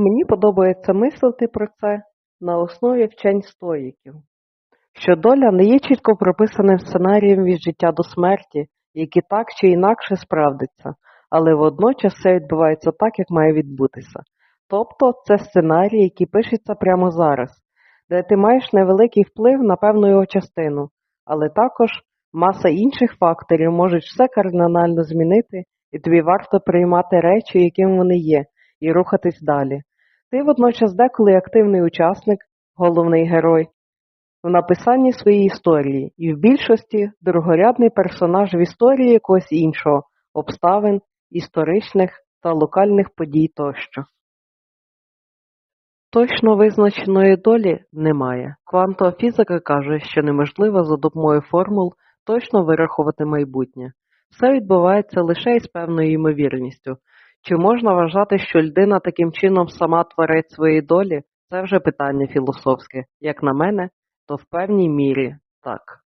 Мені подобається мислити про це на основі вчень стоїків, що доля не є чітко прописаним сценарієм від життя до смерті, який так чи інакше справдиться, але водночас все відбувається так, як має відбутися. Тобто це сценарій, який пишеться прямо зараз, де ти маєш невеликий вплив на певну його частину, але також маса інших факторів можуть все кардинально змінити, і тобі варто приймати речі, яким вони є, і рухатись далі. Ти водночас деколи активний учасник, головний герой, в написанні своєї історії, і в більшості другорядний персонаж в історії якогось іншого, обставин, історичних та локальних подій тощо. Точно визначеної долі немає. Квантова фізика каже, що неможливо за допомогою формул точно вирахувати майбутнє. Все відбувається лише із певною ймовірністю. Чи можна вважати, що людина таким чином сама творець своєї долі? Це вже питання філософське. Як на мене, то в певній мірі так.